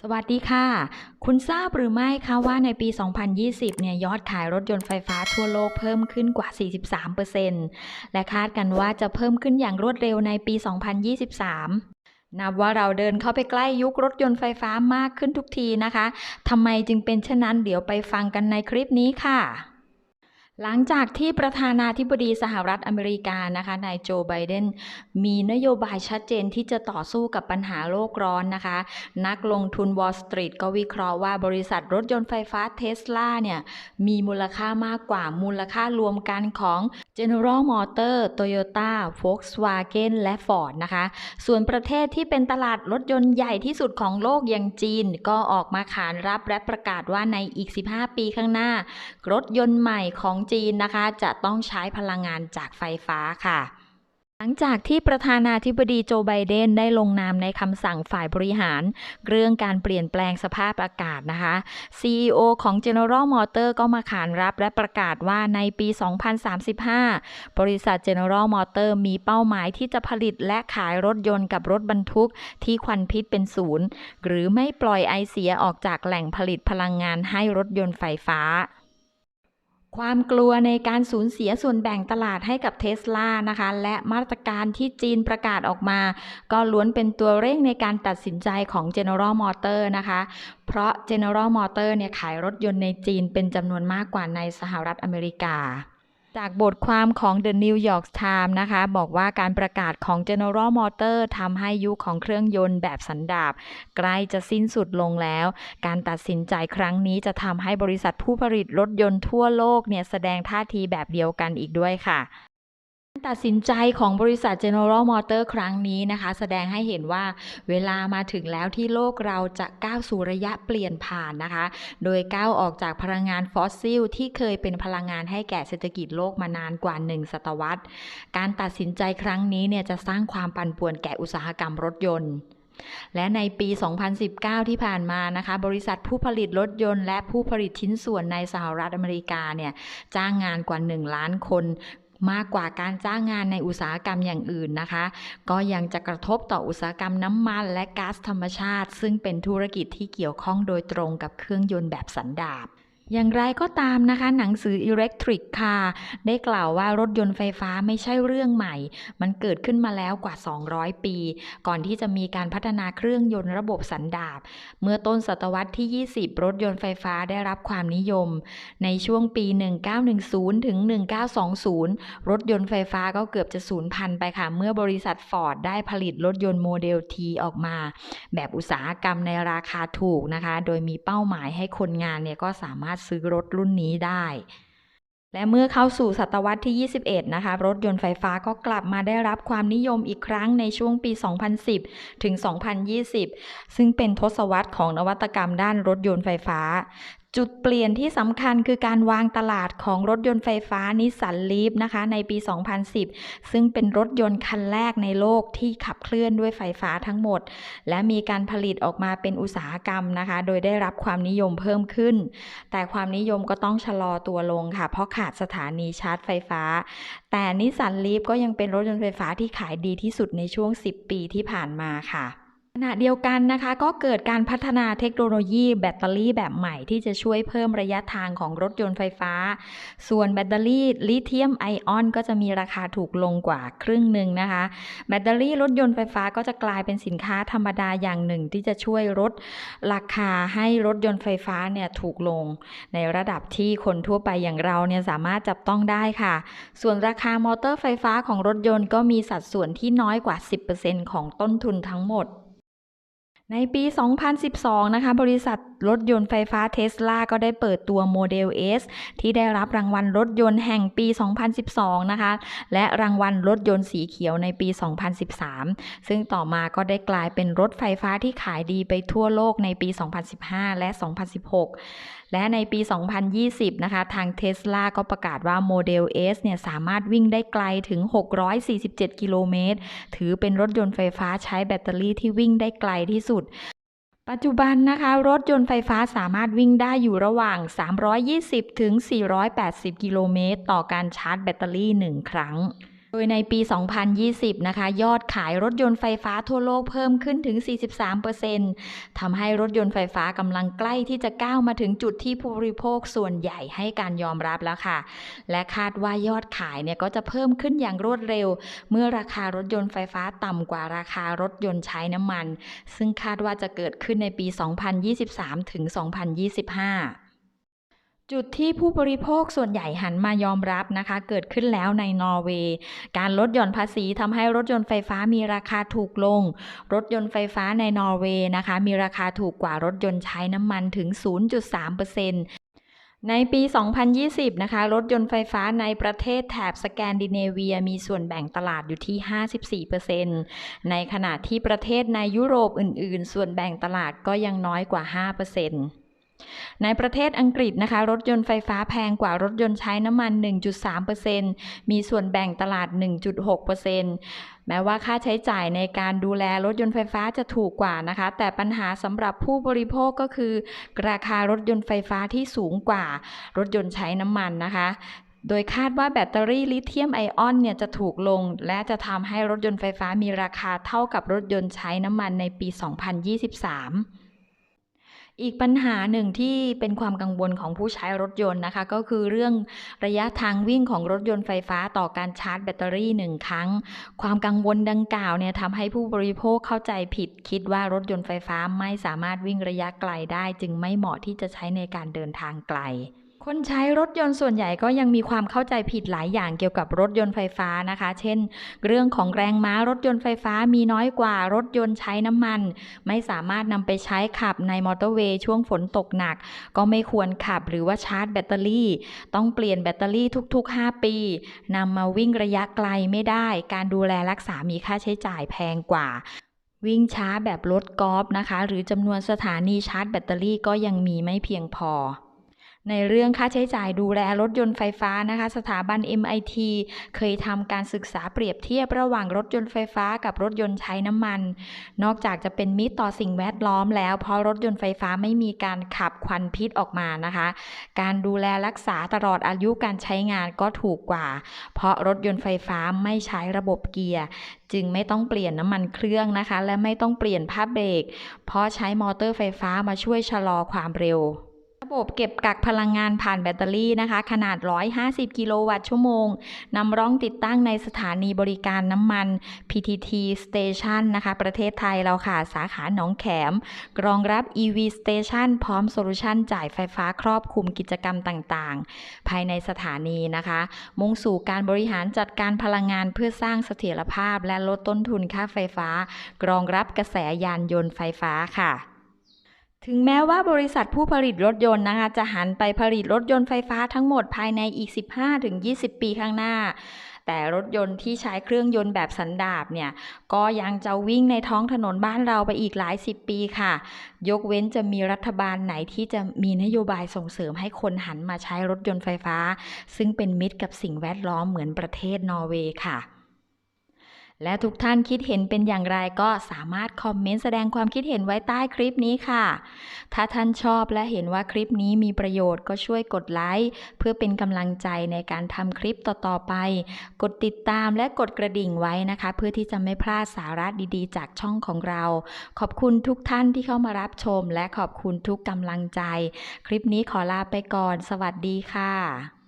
สวัสดีค่ะ คุณทราบหรือไม่คะว่าในปี 2020 เนี่ยยอดขายรถยนต์ไฟฟ้าทั่วโลกเพิ่มขึ้นกว่า 43%และคาดกันว่าจะเพิ่มขึ้นอย่างรวดเร็วในปี 2023นับว่าเราเดินเข้าไปใกล้ยุครถยนต์ไฟฟ้ามากขึ้นทุกทีนะคะ ทำไมจึงเป็นเช่นนั้นเดี๋ยวไปฟังกันในคลิปนี้ค่ะ หลังจากที่ประธานาธิบดีสหรัฐอเมริกานะคะนายโจไบเดนมีนโยบายชัดเจนที่จะต่อสู้กับปัญหาโลกร้อนนะคะ นักลงทุน Wall Street ก็วิเคราะห์ว่าบริษัทรถยนต์ไฟฟ้าเทสลาเนี่ยมีมูลค่ามากกว่ามูลค่ารวมกันของ General Motors Toyota Volkswagen และ Ford นะคะ ส่วนประเทศที่เป็นตลาดรถยนต์ใหญ่ที่สุดของโลกอย่างจีน ก็ออกมาขานรับและประกาศว่าในอีก 15 ปีข้างหน้า รถยนต์ใหม่ของจีนนะคะ จะต้องใช้พลังงานจากไฟฟ้าค่ะหลังจากที่ประธานาธิบดีโจไบเดนได้ลงนามในคำสั่งฝ่ายบริหาร เรื่องการเปลี่ยนแปลงสภาพอากาศนะคะ CEO ของ General Motor ก็มาขานรับและประกาศว่าในปี 2035 บริษัท General Motor มีเป้าหมายที่จะผลิตและขายรถยนต์กับรถบรรทุกที่ควันพิษเป็นศูนย์ หรือไม่ปล่อยไอเสียออกจากแหล่งผลิตพลังงานให้รถยนต์ไฟฟ้า ความกลัวในการสูญเสียส่วนแบ่งตลาดให้กับเทสลานะคะ และมาตรการที่จีนประกาศออกมา ก็ล้วนเป็นตัวเร่งในการตัดสินใจของ General Motor นะคะ เพราะ General Motor เนี่ยขายรถยนต์ในจีนเป็นจำนวนมากกว่าในสหรัฐอเมริกา จากบทความของ The New York Times นะคะ บอกว่าการประกาศของ General Motors ทำให้ยุคของเครื่องยนต์แบบสันดาปใกล้จะสิ้นสุดลงแล้ว การตัดสินใจครั้งนี้จะทำให้บริษัทผู้ผลิตรถยนต์ทั่วโลกเนี่ยแสดงท่าทีแบบเดียวกันอีกด้วยค่ะ ตัดสินใจของบริษัท General Motor ครั้งนี้นะคะ แสดงให้เห็นว่าเวลามาถึงแล้วที่โลกเราจะก้าวสู่ระยะเปลี่ยนผ่านนะคะ โดยก้าวออกจากพลังงานฟอสซิล ที่เคยเป็นพลังงานให้แก่เศรษฐกิจโลกมานานกว่า 1 ศตวรรษ การตัดสินใจครั้งนี้เนี่ยจะสร้างความปั่นป่วนแก่อุตสาหกรรมรถยนต์และในปี 2019 ที่ผ่านมานะคะ บริษัทผู้ผลิตรถยนต์และผู้ผลิตชิ้นส่วนในสหรัฐอเมริกาเนี่ย จ้างงานกว่า 1 ล้านคน มากกว่าการจ้างงานในอุตสาหกรรมอย่างอื่นนะคะ ก็ยังจะกระทบต่ออุตสาหกรรมน้ำมันและก๊าซธรรมชาติ ซึ่งเป็นธุรกิจที่เกี่ยวข้องโดยตรงกับเครื่องยนต์แบบสันดาป อย่างไรก็ตามนะคะ หนังสือ Electric Car ได้กล่าวว่ารถยนต์ไฟฟ้าไม่ใช่เรื่องใหม่ มันเกิดขึ้นมาแล้วกว่า 200 ปี ก่อนที่จะมีการพัฒนาเครื่องยนต์ระบบสันดาป เมื่อต้นศตวรรษที่ 20 รถยนต์ไฟฟ้าได้รับความนิยม ในช่วงปี 1910 ถึง 1920 รถยนต์ไฟฟ้าก็เกือบจะสูญพันธุ์ไปค่ะ เมื่อบริษัทฟอร์ดได้ผลิตรถยนต์โมเดล T ออกมา แบบอุตสาหกรรมในราคาถูกนะคะ โดยมีเป้าหมายให้คนงานเนี่ยก็สามารถซื้อรถรุ่นนี้ได้ และเมื่อเข้าสู่ศตวรรษที่ 21 นะคะ รถยนต์ไฟฟ้าก็กลับมาได้รับความนิยมอีกครั้งในช่วงปี 2010 ถึง 2020 ซึ่งเป็นทศวรรษของนวัตกรรมด้านรถยนต์ไฟฟ้า จุดเปลี่ยนที่สำคัญคือการวางตลาดของรถยนต์ไฟฟ้านิสสันลีฟนะคะ ในปี 2010 ซึ่งเป็นรถยนต์คันแรกในโลกที่ขับเคลื่อนด้วยไฟฟ้าทั้งหมด และมีการผลิตออกมาเป็นอุตสาหกรรมนะคะ โดยได้รับความนิยมเพิ่มขึ้น แต่ความนิยมก็ต้องชะลอตัวลงค่ะ เพราะขาดสถานีชาร์จไฟฟ้า แต่นิสสันลีฟก็ยังเป็นรถยนต์ไฟฟ้าที่ขายดีที่สุดในช่วง 10 ปีที่ผ่านมาค่ะ ขณะเดียวกันนะคะ ก็เกิดการพัฒนาเทคโนโลยีแบตเตอรี่แบบใหม่ที่จะช่วยเพิ่มระยะทางของรถยนต์ไฟฟ้า ส่วนแบตเตอรี่ลิเธียมไอออนก็จะมีราคาถูกลงกว่าครึ่งหนึ่งนะคะ แบตเตอรี่รถยนต์ไฟฟ้าก็จะกลายเป็นสินค้าธรรมดาอย่างหนึ่ง ที่จะช่วยลดราคาให้รถยนต์ไฟฟ้าเนี่ยถูกลง ในระดับที่คนทั่วไปอย่างเราเนี่ยสามารถจับต้องได้ค่ะ ส่วนราคามอเตอร์ไฟฟ้าของรถยนต์ก็มีสัดส่วนที่น้อยกว่า 10%ของต้นทุนทั้งหมด ในปี 2012 นะคะ บริษัท รถยนต์ไฟฟ้าเทสลาก็ได้เปิดตัวโมเดล S ที่ได้รับรางวัลรถยนต์แห่งปี 2012 นะคะ และรางวัลรถยนต์สีเขียวในปี 2013 ซึ่งต่อมาก็ได้กลายเป็นรถไฟฟ้าที่ขายดีไปทั่วโลกในปี 2015 และ 2016 และในปี 2020 นะคะ ทางเทสลาก็ประกาศว่าโมเดล S เนี่ยสามารถวิ่งได้ไกลถึง 647 กิโลเมตร ถือเป็นรถยนต์ไฟฟ้าใช้แบตเตอรี่ที่วิ่งได้ไกลที่สุด ปัจจุบันนะคะ รถยนต์ไฟฟ้าสามารถวิ่งได้อยู่ระหว่าง 320 ถึง 480 กิโลเมตร ต่อการชาร์จแบตเตอรี่ 1 ครั้ง ดยในปี 2020 นะคะ ยอดขายรถยนต์ไฟฟ้าทั่วโลกเพิ่มขึ้นถึง 43%ทำให้รถยนต์ไฟฟ้ากำลังใกล้ที่จะก้าวมาถึงจุดที่ผู้บริโภคส่วนใหญ่ให้การยอมรับแล้วค่ะ และคาดว่ายอดขายเนี่ยก็จะเพิ่มขึ้นอย่างรวดเร็ว เมื่อราคารถยนต์ไฟฟ้าต่ำกว่าราคารถยนต์ใช้น้ำมัน ซึ่งคาดว่าจะเกิดขึ้นในปี 2023 ถึง 2025 จุดที่ผู้บริโภคส่วนใหญ่หันมายอมรับนะคะ เกิดขึ้นแล้วในนอร์เวย์ การลดหย่อนภาษีทำให้รถยนต์ไฟฟ้ามีราคาถูกลง รถยนต์ไฟฟ้าในนอร์เวย์นะคะ มีราคาถูกกว่ารถยนต์ใช้น้ำมันถึง 0.3%ในปี 2020 นะคะ รถยนต์ไฟฟ้าในประเทศแถบสแกนดิเนเวีย มีส่วนแบ่งตลาดอยู่ที่ 54%ในขณะที่ประเทศในยุโรปอื่น ๆ ส่วนแบ่งตลาดก็ยังน้อยกว่า 5% ในประเทศอังกฤษนะคะ รถยนต์ไฟฟ้าแพงกว่ารถยนต์ใช้น้ำมัน 1.3%มีส่วนแบ่งตลาด 1.6%แม้ว่าค่าใช้จ่ายในการดูแลรถยนต์ไฟฟ้าจะถูกกว่านะคะ แต่ปัญหาสำหรับผู้บริโภคก็คือ ราคารถยนต์ไฟฟ้าที่สูงกว่ารถยนต์ใช้น้ำมันนะคะโดยคาดว่าแบตเตอรี่ลิเธียมไอออนเนี่ยจะถูกลง และจะทำให้รถยนต์ไฟฟ้ามีราคาเท่ากับรถยนต์ใช้น้ำมันในปี 2023 อีกปัญหาหนึ่งที่เป็นความกังวลของผู้ใช้รถยนต์นะคะ ก็คือเรื่องระยะทางวิ่งของรถยนต์ไฟฟ้าต่อการชาร์จแบตเตอรี่หนึ่งครั้ง ความกังวลดังกล่าวเนี่ยทำให้ผู้บริโภคเข้าใจผิด คิดว่ารถยนต์ไฟฟ้าไม่สามารถวิ่งระยะไกลได้ จึงไม่เหมาะที่จะใช้ในการเดินทางไกล คนใช้รถยนต์ส่วนใหญ่ก็ยังมีความเข้าใจผิดหลายอย่างเกี่ยวกับรถยนต์ไฟฟ้านะคะ เช่น เรื่องของแรงม้ารถยนต์ไฟฟ้ามีน้อยกว่ารถยนต์ใช้น้ำมัน ไม่สามารถนำไปใช้ขับในมอเตอร์เวย์ช่วงฝนตกหนัก ก็ไม่ควรขับหรือว่าชาร์จแบตเตอรี่ ต้องเปลี่ยนแบตเตอรี่ทุก ๆ 5 ปีนำมาวิ่งระยะไกลไม่ได้ การดูแลรักษามีค่าใช้จ่ายแพงกว่าวิ่งช้าแบบรถกอล์ฟนะคะ หรือจำนวนสถานีชาร์จแบตเตอรี่ก็ยังมีไม่เพียงพอ ในเรื่องค่าใช้จ่ายดูแลรถยนต์ไฟฟ้านะคะ สถาบัน MIT เคยทำการศึกษาเปรียบเทียบระหว่างรถยนต์ไฟฟ้ากับรถยนต์ใช้น้ำมัน นอกจากจะเป็นมิตรต่อสิ่งแวดล้อมแล้ว เพราะรถยนต์ไฟฟ้าไม่มีการขับควันพิษออกมานะคะ การดูแลรักษาตลอดอายุการใช้งานก็ถูกกว่า เพราะรถยนต์ไฟฟ้าไม่ใช้ระบบเกียร์จึงไม่ต้องเปลี่ยนน้ำมันเครื่องนะคะ และไม่ต้องเปลี่ยนผ้าเบรก เพราะใช้มอเตอร์ไฟฟ้ามาช่วยชะลอความเร็ว ระบบเก็บกักพลังงานผ่านแบตเตอรี่นะคะ ขนาด 150 กิโลวัตต์ชั่วโมงนำร่องติดตั้งในสถานีบริการน้ำมัน PTT Station นะคะ ประเทศไทยเราค่ะ สาขาหนองแขม รองรับ EV Station พร้อมโซลูชันจ่ายไฟฟ้าครอบคลุมกิจกรรมต่างๆ ภายในสถานีนะคะ มุ่งสู่การบริหารจัดการพลังงานเพื่อสร้างเสถียรภาพ และลดต้นทุนค่าไฟฟ้า รองรับกระแสยานยนต์ไฟฟ้าค่ะ ถึงแม้ว่าบริษัทผู้ผลิตรถยนต์นะคะจะหันไปผลิตรถยนต์ไฟฟ้าทั้งหมดภายในอีก 15-20 ปีข้างหน้า แต่รถยนต์ที่ใช้เครื่องยนต์แบบสันดาปเนี่ย ก็ยังจะวิ่งในท้องถนนบ้านเราไปอีกหลายสิบปีค่ะ ยกเว้นจะมีรัฐบาลไหนที่จะมีนโยบายส่งเสริมให้คนหันมาใช้รถยนต์ไฟฟ้า ซึ่งเป็นมิตรกับสิ่งแวดล้อมเหมือนประเทศนอร์เวย์ค่ะ และทุกท่านคิดเห็นเป็นอย่างไรก็สามารถคอมเมนต์แสดงความคิดเห็นไว้ใต้คลิปนี้ค่ะ ถ้าท่านชอบและเห็นว่าคลิปนี้มีประโยชน์ก็ช่วยกดไลค์เพื่อเป็นกำลังใจในการทำคลิปต่อๆไป กดติดตามและกดกระดิ่งไว้นะคะ เพื่อที่จะไม่พลาดสาระดีๆ จากช่องของเรา ขอบคุณทุกท่านที่เข้ามารับชม และขอบคุณทุกกำลังใจ คลิปนี้ขอลาไปก่อน สวัสดีค่ะ